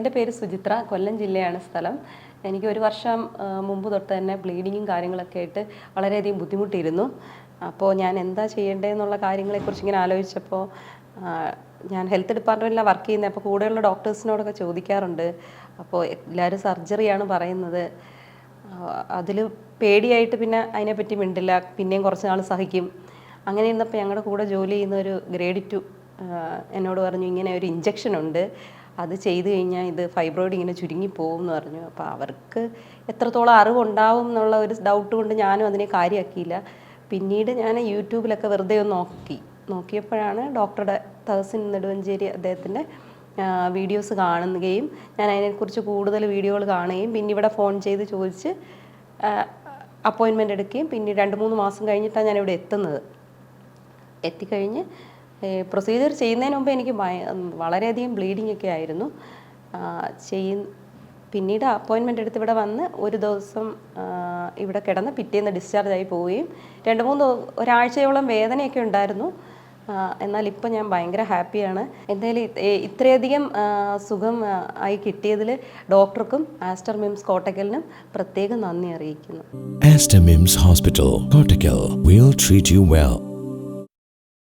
എന്റെ പേര് സുചിത്ര. കൊല്ലം ജില്ലയാണ് സ്ഥലം. എനിക്ക് ഒരു വർഷം മുമ്പ് തൊട്ട് തന്നെ ബ്ലീഡിങ്ങും കാര്യങ്ങളൊക്കെ ആയിട്ട് വളരെയധികം ബുദ്ധിമുട്ടിയിരുന്നു. അപ്പോൾ ഞാൻ എന്താ ചെയ്യേണ്ടതെന്നുള്ള കാര്യങ്ങളെക്കുറിച്ച് ഇങ്ങനെ ആലോചിച്ചപ്പോൾ ഞാൻ ഹെൽത്ത് ഡിപ്പാർട്ട്മെന്റിലാണ് വർക്ക് ചെയ്യുന്നത് അപ്പോൾ കൂടെയുള്ള ഡോക്ടേഴ്സിനോടൊക്കെ ചോദിക്കാറുണ്ട്. അപ്പോൾ എല്ലാവരും സർജറിയാണ് പറയുന്നത്. അതിൽ പേടിയായിട്ട് പിന്നെ അതിനെപ്പറ്റി മിണ്ടില്ല. പിന്നെയും കുറച്ച് നാൾ സഹിക്കും. അങ്ങനെ ഇരുന്നപ്പോൾ ഞങ്ങളുടെ കൂടെ ജോലി ചെയ്യുന്ന ഒരു ഗ്രേഡ് ടു എന്നോട് പറഞ്ഞു ഇങ്ങനെ ഒരു ഇഞ്ചക്ഷൻ ഉണ്ട്. അത് ചെയ്തു കഴിഞ്ഞാൽ ഇത് ഫൈബ്രോയിഡ് ഇങ്ങനെ ചുരുങ്ങി പോകും എന്ന് പറഞ്ഞു. അപ്പോൾ അവർക്ക് എത്രത്തോളം അറിവുണ്ടാവും എന്നുള്ള ഒരു ഡൗട്ട് കൊണ്ട് ഞാനും അതിനെ കാര്യമാക്കിയില്ല പിന്നീട് ഞാൻ യൂട്യൂബിലൊക്കെ വെറുതെ ഒന്ന് നോക്കി. നോക്കിയപ്പോഴാണ് ഡോക്ടറുടെ തഹസിൻ നെടുവഞ്ചേരി അദ്ദേഹത്തിന്റെ വീഡിയോസ് കാണുകയും ഞാൻ അതിനെക്കുറിച്ച് കൂടുതൽ വീഡിയോകൾ കാണുകയും പിന്നെ ഇവിടെ ഫോൺ ചെയ്ത് ചോദിച്ച് അപ്പോയിൻമെന്റ് എടുക്കുകയും പിന്നെ രണ്ട് മൂന്ന് മാസം കഴിഞ്ഞിട്ടാണ് ഞാൻ ഇവിടെ എത്തുന്നത്. എത്തിക്കഴിഞ്ഞ് പ്രൊസീജിയർ ചെയ്യുന്നതിന് മുമ്പ് എനിക്ക് വളരെയധികം ബ്ലീഡിംഗ് ഒക്കെ ആയിരുന്നു ചെയ്യു പിന്നീട് അപ്പോയിൻമെന്റ് എടുത്ത് ഇവിടെ വന്ന് ഒരു ദിവസം ഇവിടെ കിടന്ന് പിറ്റേന്ന് ഡിസ്ചാർജ് ആയി പോവുകയും രണ്ട് മൂന്ന് ഒരാഴ്ചയോളം വേദനയൊക്കെ ഉണ്ടായിരുന്നു എന്നാൽ ഇപ്പം ഞാൻ ഭയങ്കര ഹാപ്പിയാണ് എന്തായാലും ഇത്- ഇത്രയധികം സുഖം ആയി കിട്ടിയതിൽ ഡോക്ടർക്കും ആസ്റ്റർ മിംസ് കോട്ടക്കലിനും പ്രത്യേകം നന്ദി അറിയിക്കുന്നു Aster MIMS hospital Kottakkal. Will treat you well.